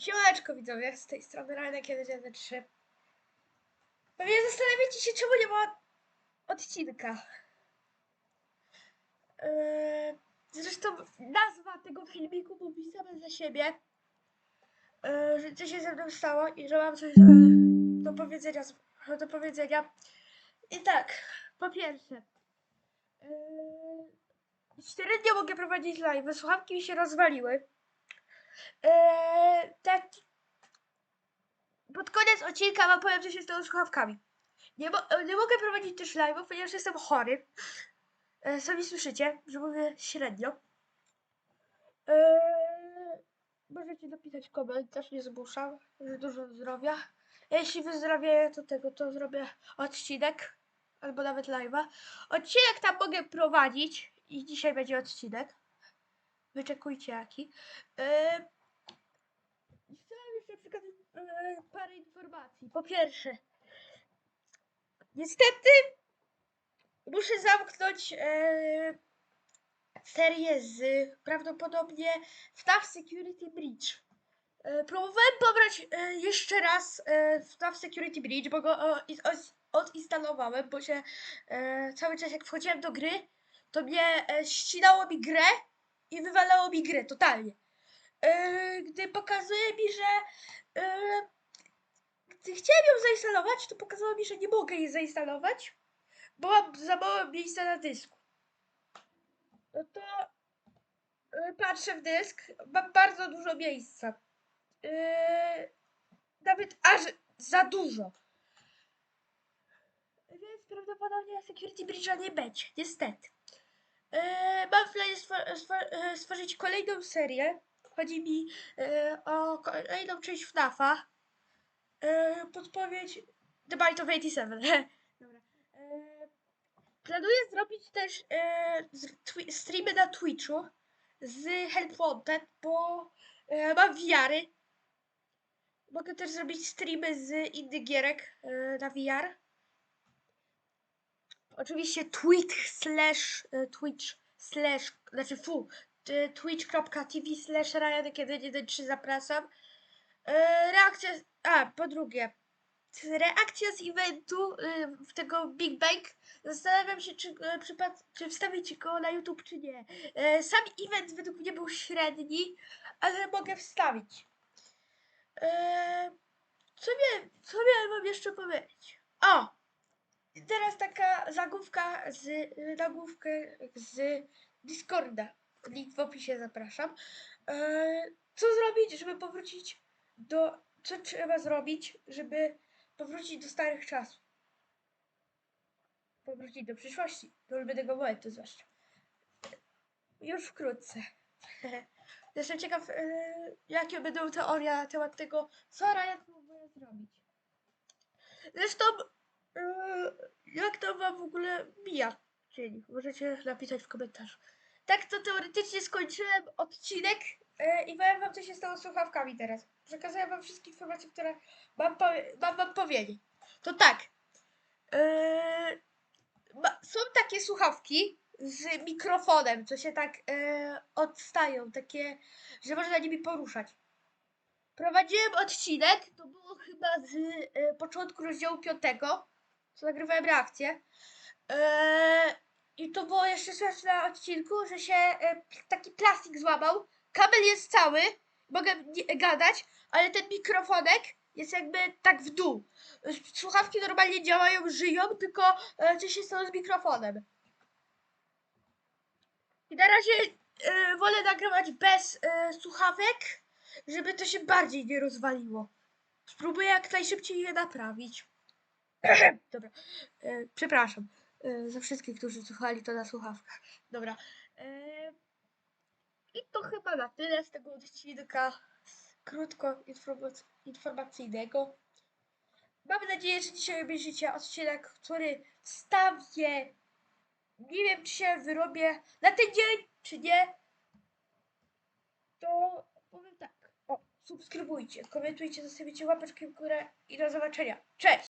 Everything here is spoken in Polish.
Siemaneczko widzowie, z tej strony Ranek 113. Pewnie zastanawiacie się, czemu nie ma odcinka. Yy, zresztą nazwa tego filmiku mówi same za siebie, yy, że coś się ze mną stało i że mam coś do powiedzenia. Do powiedzenia. I tak, po pierwsze, yy, średnio mogę prowadzić live, słuchawki mi się rozwaliły. Eee, tak. Pod koniec odcinka wam powiem, co się stało z słuchawkami. Nie, mo- nie mogę prowadzić też live'ów, ponieważ jestem chory. E, sami słyszycie, że mówię średnio. Eee, możecie napisać komentarz, nie zmuszam, dużo zdrowia. Jeśli wyzdrowię, to tego, to zrobię odcinek, albo nawet live'a. Odcinek tam mogę prowadzić i dzisiaj będzie odcinek. Wyczekujcie jaki. Eee, Chciałam jeszcze przekazać e, parę informacji. Po pierwsze, niestety muszę zamknąć e, serię z prawdopodobnie FNAF Security Breach. E, próbowałem pobrać e, jeszcze raz e, FNAF Security Breach, bo go odinstalowałem, bo się e, cały czas jak wchodziłem do gry, to mnie e, ścinało mi grę i wywalało mi grę totalnie. E, gdy pokazuje mi, że e, gdy chciałem ją zainstalować, to pokazało mi, że nie mogę jej zainstalować, bo mam za mało miejsca na dysku. No to e, patrzę w dysk, mam bardzo dużo miejsca. E, nawet aż za dużo. Więc prawdopodobnie Security Bridge'a nie będzie, niestety. E, mam w planie stwo- stwo- e, stworzyć kolejną serię. Chodzi mi e, o kolejną część FNAFa. E, podpowiedź The Bite of 87. Dobra. E, planuję zrobić też twi- streamy na Twitchu z Help Wanted, bo e, mam wiary. Mogę też zrobić streamy z innych gierek e, na VR. Oczywiście Twitch slash e, Twitch slash, znaczy fu, twitch.tv slash Ryan113 zapraszam. E, reakcja, a po drugie, reakcja z eventu y, w tego Big Bang. Zastanawiam się, czy, e, czy wstawić go na YouTube, czy nie. E, sam event według mnie był średni, ale mogę wstawić. E, co, miałem, co miałem wam jeszcze powiedzieć? O! Teraz taka zagłówka z, nagłówkę z Discorda. Link w opisie zapraszam. E, co zrobić, żeby powrócić do. Co trzeba zrobić, żeby powrócić do starych czasów? Powrócić do przyszłości, do ulubionego momentu zwłaszcza. Już wkrótce. Jestem ciekaw, e, jakie będą teorie na temat tego, co Riot próbuje zrobić. Zresztą, jak to wam w ogóle mija dzień? Możecie napisać w komentarzu. Tak to teoretycznie skończyłem odcinek e, i powiem wam, co się stało z słuchawkami teraz. Przekazuję wam wszystkie informacje, które mam, mam wam powiedzieć. To tak. ma, są takie słuchawki z mikrofonem, co się tak e, odstają, takie, że można nimi poruszać. Prowadziłem odcinek, to było chyba z e, początku rozdziału piątego, co nagrywałem reakcję. E, I to było jeszcze słychać na odcinku, że się e, taki plastik złamał. Kabel jest cały, mogę gadać, ale ten mikrofonek jest jakby tak w dół. Słuchawki normalnie działają, żyją, tylko e, coś się stało z mikrofonem. I na razie wolę nagrywać bez słuchawek, żeby to się bardziej nie rozwaliło. Spróbuję jak najszybciej je naprawić. Dobra, e, przepraszam e, za wszystkich, którzy słuchali to na słuchawkach. Dobra. E, I to chyba na tyle z tego odcinka krótko informac- informacyjnego. Mam nadzieję, że dzisiaj obejrzycie odcinek, który wstawię. Nie wiem, czy się wyrobię na ten dzień, czy nie. To powiem tak. O, subskrybujcie, komentujcie, zostawicie łapeczkę w górę i do zobaczenia. Cześć!